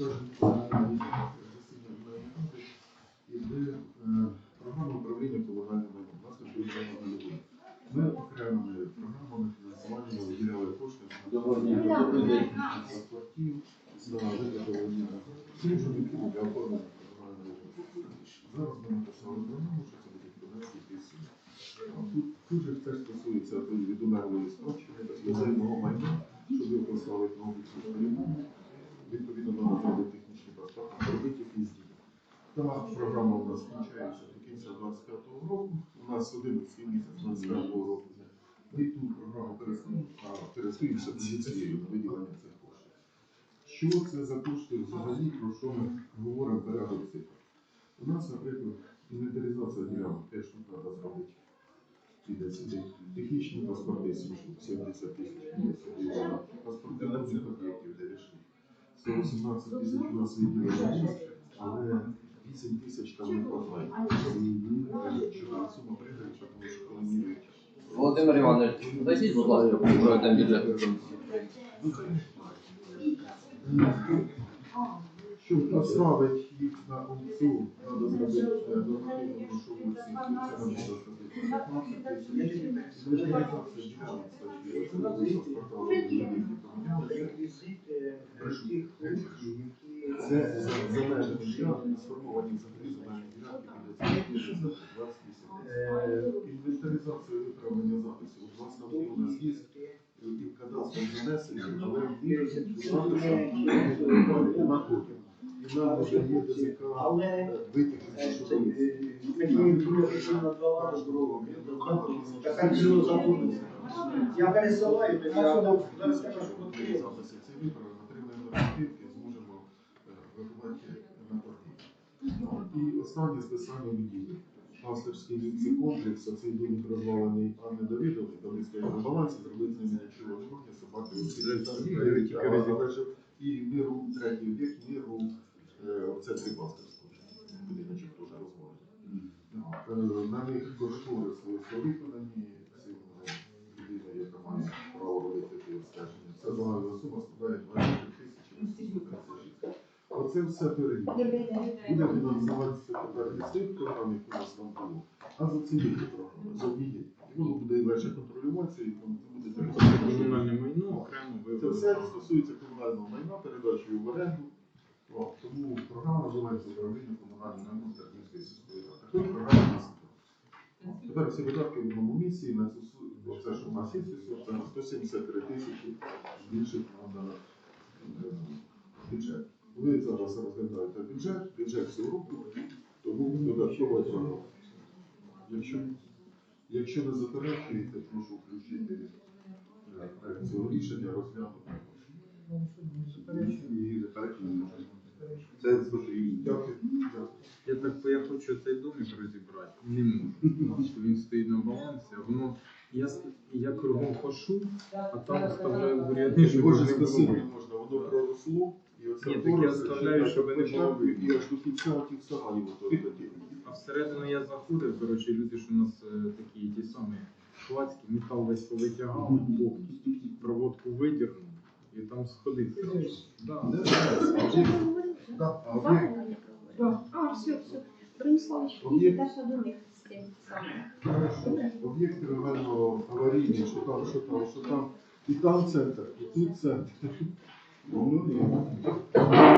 Іде програма управління комунальним майном. У нас контролювана людина. Ми окремими програмами фінансування виділяли кошти на виготовлення для оформлення комунального. Зараз ми написали програму, що це буде 15 тисяч. Тут дуже це стосується тої відомерлої спадщини спеціального майна, щоб ви послали на перемогу. Відповідно до назвали технічні паспорти, робити їх із дії. Та програма у нас включається до кінця 25 року. У нас 11 місяць 25 року. Ми ту програму переслідуємося на виділення цих коштів. Що це за кошти взагалі, про що ми говоримо порядок цифр? У нас, наприклад, інвентаризація ділянок теж тут треба зробити. Піде сюди. Технічні паспорти 7 штук, 70 тисяч піде сюди. Паспорти водних об'єктів де рішили. 118 тисяч у нас виділено але 8 тисяч там не колонірують. Володимир Іванович, зайдіть, будь ласка, проведемо бюджет. Щоб поставити їх на аукціон, треба зробити нормативну грошову оцінку. Це буде сказати 15 тисяч. Це за за межами ділянки, сформовані взагалі земельні ділянки, біля 20 Е, виправлення записів. У вас там у нас є і в кадастрі занесені, але в записах нема копій. І нам вже є ДЗК Але витяг з грошової. Така ціло забудеться. Я пересилаю, то я зараз записи це отримаємо зможемо е, готувати на торги. І останнє списання будівлі. Пастерський ліцей комплекс, а цей будинок розвалений Анни Давидовни, там стоїть на балансі, зробити з ними чого немає, собаки всі там І миру, третій об'єкт, миру, е, це три пасторського, будиночок теж розвалений. Е, На них кошториси виконані Оце все перевірка. Буде фінансуватися тепер не з тих програм, які у нас там було, а за ці дві програми, за однією. І воно буде легше контролюватися, і там буде Комунальне майно окремо Це все стосується комунального майна, передачі в оренду. Тому програма називається управління комунальним майном Тернівської сільської ради. У нас. Тепер всі видатки в одному місці, на су- оце, що в нас є, це на 173 тисячі збільшить на е, бюджет. Ви зараз розглядаєте бюджет, бюджет всього року, тому додаткова програма. Якщо, якщо не заперечуєте, прошу включити е, проект цього рішення, розглянути. І заперечення. Це споживі. Дякую. Я так я хочу цей домик розібрати. Не можу. Що він стоїть на балансі, а воно. Я, я кругом хошу, а там оставляю бур'яни, щоб Боже, спасибі можна, воно проросло, Ні, так я поросло, щоб на не було початку, видно. І аж до кінця ото. А всередину я заходив, коротше, люди ж у нас е, такі ті самі хвацькі, метал весь повитягали, повністю. Проводку видірнув і там сходив. Да. Знаю, а об'єкт- да, а об'єкт А, все, все. Брониславич, Об'єкт. ще до них з тим самим. Реально аварійні, що там, що там, що там. І там центр, і тут центр. 너무